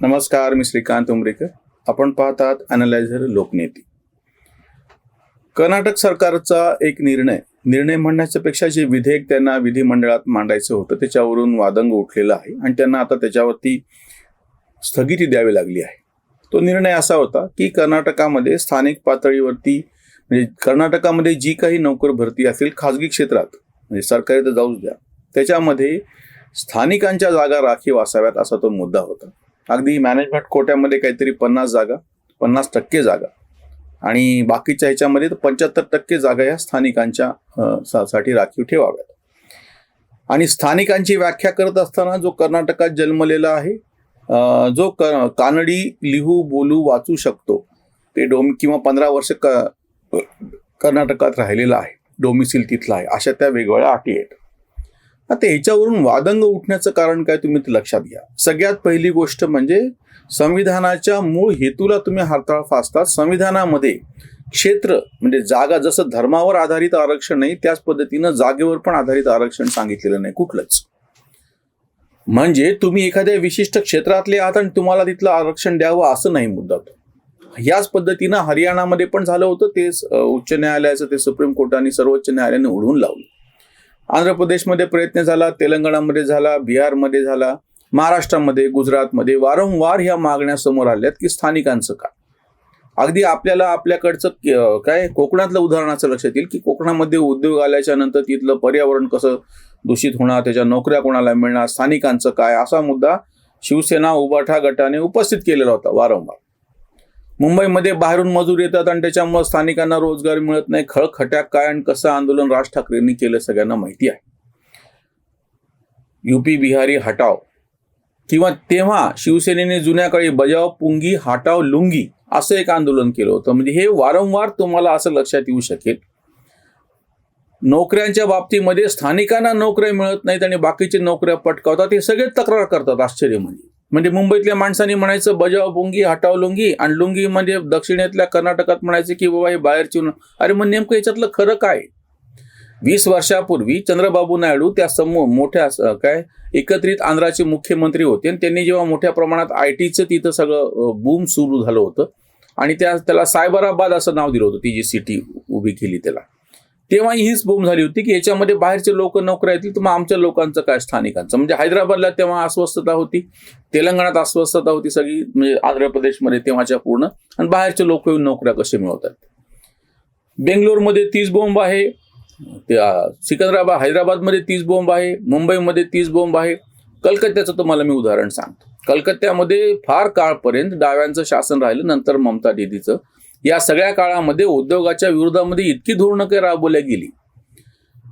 नमस्कार मी श्रीकांत उमरेकर. आपण पाहतात अनालायझर लोकनेती. कर्नाटक सरकारचा एक निर्णय निर्णय म्हणण्याच्या पेक्षा जे विधेयक त्यांना विधिमंडळात मांडायचं होतं त्याच्यावरून वादंग उठलेला आहे आणि त्यांना आता त्याच्यावरती स्थगिती द्यावी लागली आहे. तो निर्णय असा होता की कर्नाटकामध्ये स्थानिक पातळीवरती म्हणजे कर्नाटकामध्ये जी काही नोकर भरती असेल खाजगी क्षेत्रात म्हणजे सरकारी तर जाऊच द्या त्याच्यामध्ये स्थानिकांच्या जागा राखीव असाव्यात असा तो मुद्दा होता. अगदी मॅनेजमेंट कोट्यामध्ये काहीतरी पन्नास जागा पन्नास टक्के जागा. आणि बाकीच्या ह्याच्यामध्ये तर पंच्याहत्तर टक्के जागा या स्थानिकांच्या सा- साठी राखीव ठेवाव्यात. आणि स्थानिकांची व्याख्या करत असताना जो कर्नाटकात जन्मलेला आहे जो क कानडी लिहू बोलू वाचू शकतो ते डोम किंवा पंधरा वर्ष क कर्नाटकात राहिलेला आहे डोमिसिल तिथला आहे अशा त्या वेगवेगळ्या अटी आहेत. आता याच्यावरून वादंग उठण्याचं कारण काय तुम्ही ते लक्षात घ्या. सगळ्यात पहिली गोष्ट म्हणजे संविधानाच्या मूळ हेतूला तुम्ही हरताळ फासता. संविधानामध्ये क्षेत्र म्हणजे जागा जसं धर्मावर आधारित आरक्षण नाही त्याच पद्धतीनं जागेवर पण आधारित आरक्षण सांगितलेलं नाही कुठलंच. म्हणजे तुम्ही एखाद्या विशिष्ट क्षेत्रातले आहात आणि तुम्हाला तिथलं आरक्षण द्यावं असं नाही मुद्दा तो. याच पद्धतीनं हरियाणामध्ये पण झालं होतं ते उच्च न्यायालयाचं ते सुप्रीम कोर्टाने सर्वोच्च न्यायालयाने उडवून लावलं. आंध्र प्रदेशमध्ये प्रयत्न झाला तेलंगणामध्ये झाला बिहारमध्ये झाला महाराष्ट्रामध्ये गुजरातमध्ये. वारंवार ह्या मागण्या समोर आल्यात की स्थानिकांचं काय अगदी आपल्याला आपल्याकडचं काय कोकणातलं उदाहरणाचं लक्षात येईल की कोकणामध्ये उद्योग आल्याच्यानंतर तिथलं पर्यावरण कसं दूषित होणार त्याच्या नोकऱ्या कोणाला मिळणार स्थानिकांचं काय असा मुद्दा शिवसेना उबाठा गटाने उपस्थित केलेला होता वारंवार. मुंबईमध्ये बाहेरून मजूर येतात आणि त्याच्यामुळे स्थानिकांना रोजगार मिळत नाही. खळखट्याक काय आणि कसं आंदोलन राज ठाकरेंनी केलं सगळ्यांना माहिती आहे. युपी बिहारी हटाव. किंवा तेव्हा शिवसेनेने जुन्या काळी बजाव पुंगी हटाव लुंगी असं एक आंदोलन केलं होतं. म्हणजे हे वारंवार तुम्हाला असं लक्षात येऊ शकेल. नोकऱ्यांच्या बाबतीमध्ये स्थानिकांना नोकऱ्या मिळत नाहीत आणि बाकीचे नोकऱ्या पटकावतात. हे सगळे तक्रार करतात आश्चर्य म्हणजे म्हणजे मुंबईतल्या माणसांनी म्हणायचं बजाव बोंगी हटाव लुंगी. आणि लुंगी म्हणजे दक्षिणेतल्या कर्नाटकात म्हणायचं की बाबा हे बाहेरची अरे मग नेमकं याच्यातलं खरं काय? वीस वर्षापूर्वी चंद्रबाबू नायडू त्या समूह मोठ्या काय एकत्रित आंध्राचे मुख्यमंत्री होते. आणि त्यांनी जेव्हा मोठ्या प्रमाणात आय टीचं तिथं सगळं बूम सुरू झालं होतं. आणि त्या त्याला सायबराबाद असं नाव दिलं होतं ती जी सिटी उभी केली त्याला. तेव्हा हीच बूम झाली होती की याच्यामध्ये बाहेरचे लोक नोकऱ्या येतील तर मग आमच्या लोकांचं काय स्थानिकांचं? म्हणजे हैदराबादला तेव्हा अस्वस्थता होती तेलंगणात अस्वस्थता होती सगळी म्हणजे आंध्र प्रदेशमध्ये तेव्हाच्या पूर्ण आणि बाहेरचे लोक येऊन नोकऱ्या कसे मिळवतात? बेंगलोरमध्ये तीस बोंब आहे त्या सिकंदराबाद हैदराबादमध्ये तीस बोंब आहे मुंबईमध्ये तीस बोंब आहे. कलकत्त्याचं तुम्हाला मी उदाहरण सांगतो. कलकत्त्यामध्ये फार काळपर्यंत डाव्यांचं शासन राहिलं नंतर ममता दीदीचं. या सगळ्या काळामध्ये उद्योगाच्या विरोधामध्ये इतकी धोरणं काही राबवल्या गेली.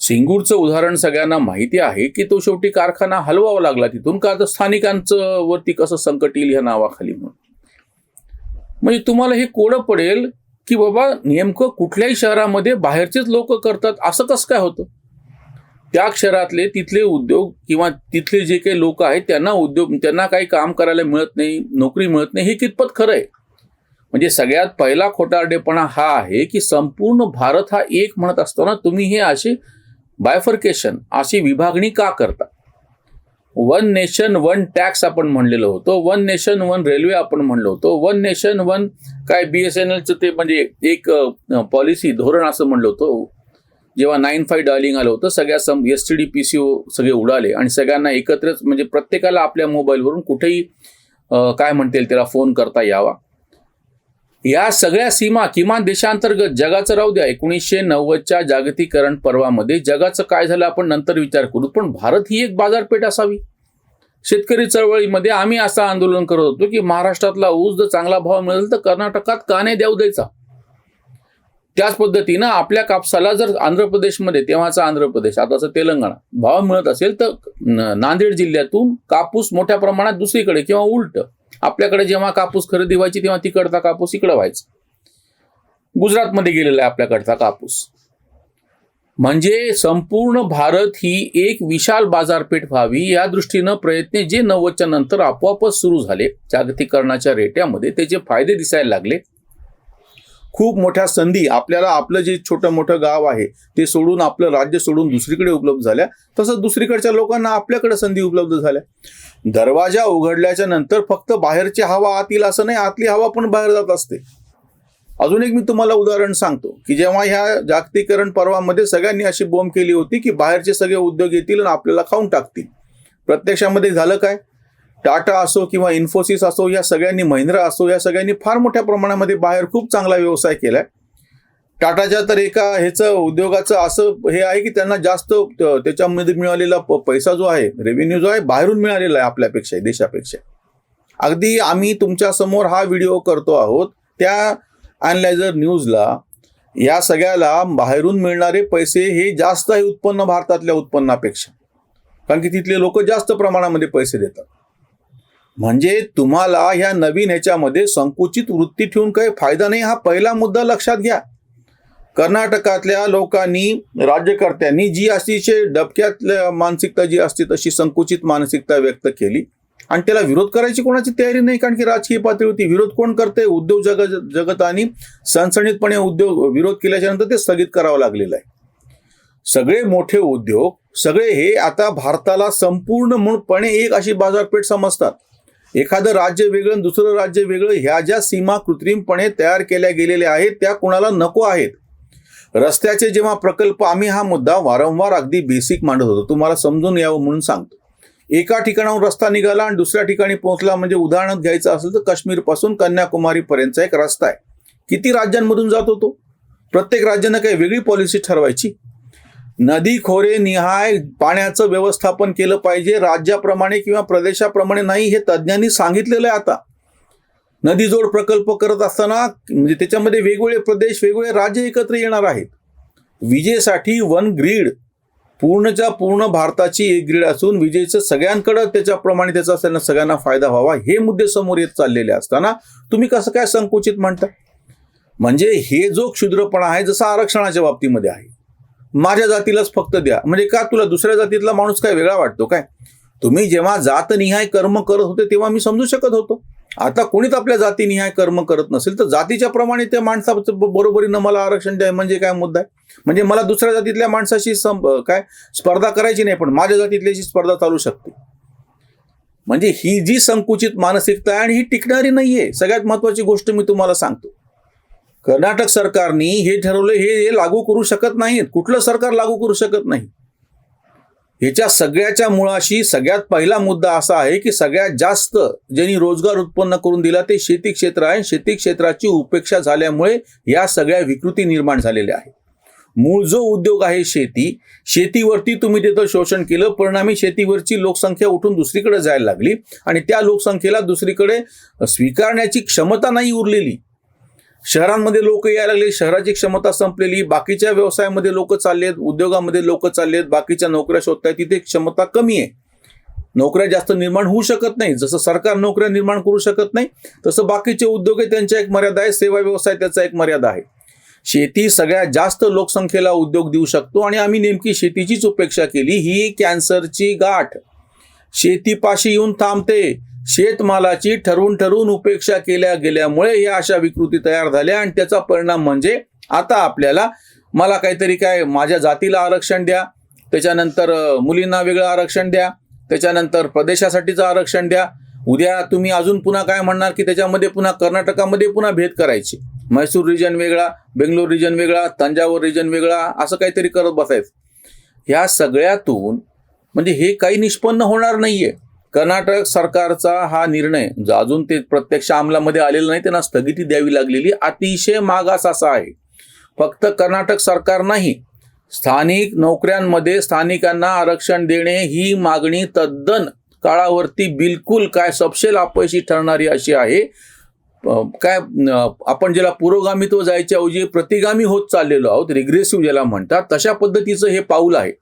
सिंगूरचं उदाहरण सगळ्यांना माहिती आहे की तो शेवटी कारखाना हलवावा लागला तिथून का तर स्थानिकांचं वरती कसं संकट येईल ह्या नावाखाली म्हणून? म्हणजे तुम्हाला हे कोडं पडेल की बाबा नेमकं कुठल्याही शहरामध्ये बाहेरचेच लोक करतात असं कसं काय होतं? त्या शहरातले तिथले उद्योग किंवा तिथले जे काही लोक आहेत त्यांना उद्योग त्यांना काही काम करायला मिळत नाही नोकरी मिळत नाही हे कितपत खरं आहे? म्हणजे सगळ्यात पहिला खोटारडेपणा हा आहे की संपूर्ण भारत हा एक म्हणत असताना तुम्ही हे असे बायफर्केशन अशी विभागणी का करता? वन नेशन वन टॅक्स आपण म्हणलेलो होतो. वन नेशन वन रेल्वे आपण म्हणलो होतो. वन नेशन वन काय बी एस एन एलचं ते म्हणजे एक पॉलिसी धोरण असं म्हणलं होतं. जेव्हा नाईन फाय डायलिंग आलं होतं सगळ्या some S T D P C O सगळे उडाले आणि सगळ्यांना एकत्रच म्हणजे प्रत्येकाला आपल्या मोबाईलवरून कुठेही काय म्हणता येईल त्याला फोन करता यावा. या सगळ्या सीमा किमान देशांतर्गत जगाचं राहू द्या. एकोणीसशे नव्वदच्या जागतिकरण पर्वामध्ये जगाचं काय झालं आपण नंतर विचार करू. पण भारत ही एक बाजारपेठ असावी. शेतकरी चळवळीमध्ये आम्ही असं आंदोलन करत होतो की महाराष्ट्रातला ऊस जर चांगला भाव मिळेल तर कर्नाटकात का नाही देऊ द्यायचा. त्याच पद्धतीनं आपल्या कापसाला जर आंध्र प्रदेशमध्ये तेव्हाचा आंध्र प्रदेश आताचा तेलंगणा भाव मिळत असेल तर नांदेड जिल्ह्यातून कापूस मोठ्या प्रमाणात दुसरीकडे किंवा उलट. आपल्याकडे जेव्हा कापूस खरेदी व्हायची तेव्हा तिकडचा कापूस इकडे व्हायचा. गुजरातमध्ये गेलेला आहे आपल्याकडचा कापूस. म्हणजे संपूर्ण भारत ही एक विशाल बाजारपेठ व्हावी या दृष्टीनं प्रयत्न जे नव्वदच्या नंतर आपोआपच सुरू झाले. जागतिकरणाच्या रेट्यामध्ये त्याचे फायदे दिसायला लागले. खूप मोठ्या संधी आपल्याला आपलं जे छोटं मोठं गाव आहे ते सोडून आपलं राज्य सोडून दुसरीकडे उपलब्ध झाल्या. तसंच दुसरीकडच्या लोकांना आपल्याकडे संधी उपलब्ध झाल्या. दरवाजा उघडल्याच्या नंतर फक्त बाहेरची हवा आत येईल असं नाही आतली हवा पण बाहेर जात असते. अजून एक मी तुम्हाला उदाहरण सांगतो की जेव्हा ह्या जागतिकरण पर्वामध्ये सगळ्यांनी अशी बोंब केली होती की बाहेरचे सगळे उद्योग येतील आणि आपल्याला खाऊन टाकतील. प्रत्यक्षामध्ये झालं काय? टाटा असो किंवा इन्फोसिस असो या सगळ्यांनी महिंद्रा असो या सगळ्यांनी फार मोठ्या प्रमाणामध्ये बाहेर खूप चांगला व्यवसाय केलाय. टाटाच्या तर एका ह्याचं उद्योगाचं असं हे आहे की त्यांना जास्त त्याच्यामध्ये मिळालेला प- पैसा जो आहे रेव्हेन्यू जो आहे बाहेरून मिळालेला आहे आपल्यापेक्षा देशापेक्षा अगदी आम्ही तुमच्यासमोर हा व्हिडिओ करतो आहोत त्या अनलायझर न्यूजला या सगळ्याला बाहेरून मिळणारे पैसे हे जास्त आहे उत्पन्न भारतातल्या उत्पन्नापेक्षा. कारण की तिथले लोक जास्त प्रमाणामध्ये पैसे देतात. म्हणजे तुम्हाला ह्या नवीन ह्याच्यामध्ये संकुचित वृत्ती ठेवून काही फायदा नाही हा पहिला मुद्दा लक्षात घ्या. कर्नाटकातल्या लोकांनी राज्यकर्त्यांनी जी अतिशय डबक्यातल्या मानसिकता जी असते तशी संकुचित मानसिकता व्यक्त केली. आणि त्याला विरोध करायची कोणाची तयारी नाही कारण की राजकीय पातळीवरती विरोध कोण करते उद्योग जग जगतानी सणसणीतपणे उद्योग विरोध केल्याच्यानंतर ते स्थगित करावं लागलेलं आहे. सगळे मोठे उद्योग सगळे हे आता भारताला संपूर्ण म्हणूनपणे एक अशी बाजारपेठ समजतात. एखादं राज्य वेगळं आणि दुसरं राज्य वेगळं ह्या ज्या सीमा कृत्रिमपणे तयार केल्या गेलेल्या आहेत त्या कुणाला नको आहेत? रस्त्याचे जेव्हा प्रकल्प आम्ही हा मुद्दा वारंवार अगदी बेसिक मांडत होतो. तुम्हाला समजून यावं म्हणून सांगतो. एका ठिकाणाहून रस्ता निघाला आणि दुसऱ्या ठिकाणी पोहोचला म्हणजे उदाहरण घ्यायचं असेल तर काश्मीरपासून कन्याकुमारीपर्यंतचा एक रस्ता आहे. किती राज्यांमधून जात होतो? प्रत्येक राज्यानं काही वेगळी पॉलिसी ठरवायची. नदी खोरे निहाय पाण्याचं व्यवस्थापन केलं पाहिजे. राज्याप्रमाणे किंवा प्रदेशाप्रमाणे नाही हे तज्ज्ञांनी सांगितलेलं आहे आता. नदीजोड प्रकल्प करत असताना म्हणजे त्याच्यामध्ये वेगवेगळे प्रदेश वेगवेगळे राज्य एकत्र येणार आहेत. विजेसाठी वन ग्रीड पूर्णच्या पूर्ण भारताची एक ग्रीड असून विजेचं सगळ्यांकडं त्याच्याप्रमाणे त्याचा त्यांना सगळ्यांना फायदा व्हावा हे मुद्दे समोर येत चाललेले असताना तुम्ही कसं काय संकुचित म्हणता? म्हणजे हे जो क्षुद्रपणा आहे जसं आरक्षणाच्या बाबतीमध्ये आहे माझ्या जातीलाच फक्त द्या. म्हणजे का तुला दुसऱ्या जातीतला माणूस काय वेगळा वाटतो काय? तुम्ही जेव्हा जातनिहाय कर्म करत होते तेव्हा मी समजू शकत होतो. आता कोणीच आपल्या जातीनिहाय कर्म करत नसेल तर जातीच्या प्रमाणे त्या माणसाचं बरोबरीनं मला आरक्षण द्या म्हणजे काय मुद्दा आहे? म्हणजे मला दुसऱ्या जातीतल्या माणसाशी सं काय स्पर्धा करायची नाही पण माझ्या जातीतल्याशी स्पर्धा चालू शकते. म्हणजे ही जी संकुचित मानसिकता आहे आणि ही टिकणारी नाहीये सगळ्यात महत्वाची गोष्ट मी तुम्हाला सांगतो. कर्नाटक सरकारनी हे ठरवलं हे हे लागू करू शकत नाहीत. कुठलं सरकार लागू करू शकत नाही? ह्याच्या सगळ्याच्या मुळाशी सगळ्यात पहिला मुद्दा असा आहे की सगळ्यात जास्त ज्यांनी रोजगार उत्पन्न करून दिला ते शेती क्षेत्र आहे. शेती क्षेत्राची उपेक्षा झाल्यामुळे या सगळ्या विकृती निर्माण झालेल्या आहेत. मूळ जो उद्योग आहे शेती शेतीवरती तुम्ही तिथं शोषण केलं परिणामी शेतीवरची लोकसंख्या उठून दुसरीकडे जायला लागली आणि त्या लोकसंख्येला दुसरीकडे स्वीकारण्याची क्षमता नाही उरलेली. शहरांमध्ये लोक यायला लागले शहराची क्षमता संपलेली बाकीच्या व्यवसायामध्ये लोक चाललेत उद्योगामध्ये लोक चाललेत बाकीच्या नोकऱ्या शोधतायत तिथे क्षमता कमी आहे. नोकऱ्या जास्त निर्माण होऊ शकत नाही. जसं सरकार नोकऱ्या निर्माण करू शकत नाही तसं बाकीचे उद्योग आहे त्यांच्या एक मर्यादा आहे सेवा व्यवसाय त्याचा एक मर्यादा आहे. शेती सगळ्यात जास्त लोकसंख्येला उद्योग देऊ शकतो आणि आम्ही नेमकी शेतीचीच उपेक्षा केली. ही कॅन्सरची गाठ. शेतीपाशी येऊन थांबते. शेतमालाची ठरवून ठरवून उपेक्षा केल्या गेल्यामुळे या अशा विकृती तयार झाल्या आणि त्याचा परिणाम म्हणजे आता आपल्याला मला काहीतरी काय माझ्या जातीला आरक्षण द्या त्याच्यानंतर मुलींना वेगळं आरक्षण द्या त्याच्यानंतर प्रदेशासाठीचं आरक्षण द्या. उद्या तुम्ही अजून पुन्हा काय म्हणणार की त्याच्यामध्ये पुन्हा कर्नाटकामध्ये पुन्हा भेद करायचे? म्हैसूर रिजन वेगळा बेंगलोर रिजन वेगळा तंजावर रिजन वेगळा असं काहीतरी करत बसायचं. ह्या सगळ्यातून म्हणजे हे काही निष्पन्न होणार नाहीये. कर्नाटक सरकारचा हा निर्णय जो अजून ते प्रत्यक्ष अंमलामध्ये आलेला नाही त्यांना स्थगिती द्यावी लागलेली अतिशय मागास असा आहे. फक्त कर्नाटक सरकार नाही स्थानिक नोकऱ्यांमध्ये स्थानिकांना आरक्षण देणे ही मागणी तद्दन काळावरती बिलकुल काय सपशेल अपयशी ठरणारी अशी आहे. काय आपण ज्याला पुरोगामित्व जायच्या ऐवजी प्रतिगामी होत चाललेलो आहोत रिग्रेसिव्ह ज्याला म्हणतात तशा पद्धतीचं हे पाऊल आहे.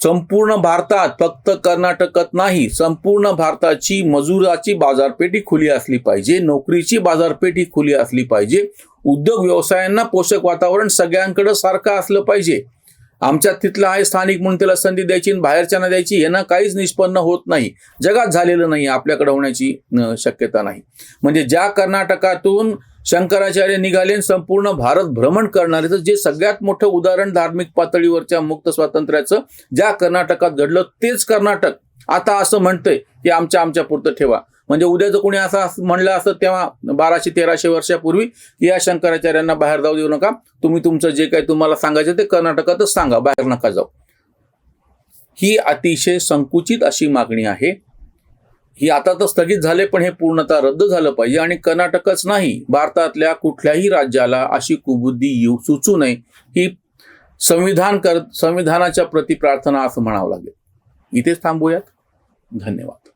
संपूर्ण भारतात फक्त कर्नाटकात नाही संपूर्ण भारताची मजुराची बाजारपेठी खुली असली पाहिजे नोकरीची बाजारपेठी खुली असली पाहिजे उद्योग व्यवसायांना पोषक वातावरण सगळ्यांकडे सारखं असलं पाहिजे. आमच्या तिथला आहे स्थानिक म्हणून त्याला संधी द्यायची आणि बाहेरच्यांना द्यायची यांना काहीच निष्पन्न होत नाही. जगात झालेलं नाही आपल्याकडे होण्याची शक्यता नाही. म्हणजे ज्या कर्नाटकातून शंकराचार्य निघाले संपूर्ण भारत भ्रमण करणारे. तर जे सगळ्यात मोठं उदाहरण धार्मिक पातळीवरच्या मुक्त स्वातंत्र्याचं ज्या कर्नाटकात घडलं तेच कर्नाटक. आता असं म्हणतंय की आमच्या आमच्या पुरतं ठेवा. म्हणजे उद्या जर कोणी असं असं म्हणलं असं तेव्हा बाराशे तेराशे वर्षापूर्वी या शंकराचार्यांना बाहेर जाऊ देऊ नका. तुम्ही तुमचं जे काही तुम्हाला सांगायचं ते कर्नाटकातच सांगा. बाहेर नका जाऊ. ही अतिशय संकुचित अशी मागणी आहे. ही आता तर स्थगित झाले पण हे पूर्णतः रद्द झालं पाहिजे. आणि कर्नाटकच नाही भारतातल्या कुठल्याही राज्याला अशी कुबुद्धी येऊ सुचू नये ही संविधान कर संविधानाच्या प्रती प्रार्थना असं म्हणावं लागेल. इथेच थांबूयात. धन्यवाद.